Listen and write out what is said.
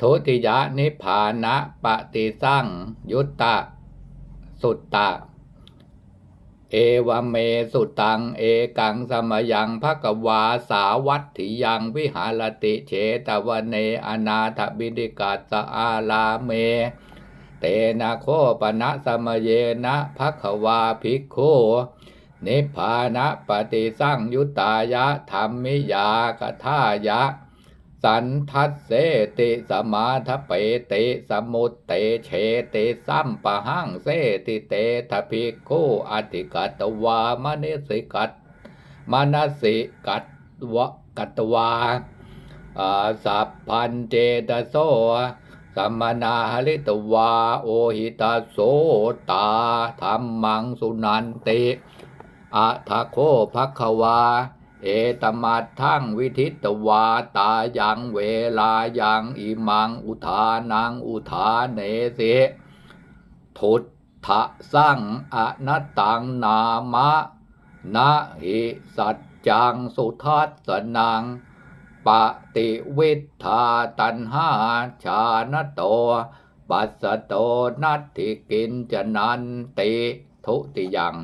ทุติยะนิพพานะปฏิสั่งยุตตะ สุตตะ เอวเมสุตัง เอกังสมยังภกวาสาวัตถิยังวิหารติเฉตวเนอนาถบินิกาสอาลาเม เตนะโคปนะสมเยนะภควาภิกขุนิพพานะปฏิสั่งยุตตายะธรรมิยากทายะ สันทัสเสติสมาทเปตสมุตเตเฉติสัมปะหังเสติเตทะภิกขุอธิกัตวามนิสิกัตมนสิกัตวะกัตวาสัพพันเจตโสสัมมนาหลิตวาโอหิตาโสตาธรรมังสุนันติอะทโคภควา เอตมัดทั้งวิทิตวาตายังเวลายังอิมังอุทานังอุทาเนสิทุตทะสั่งอนัตตังนามะนะหิสัจจังสุทัสสนังปฏิวิทาตันหาชานโต ปัสสโตนัตถิกินจนันติทุติยัง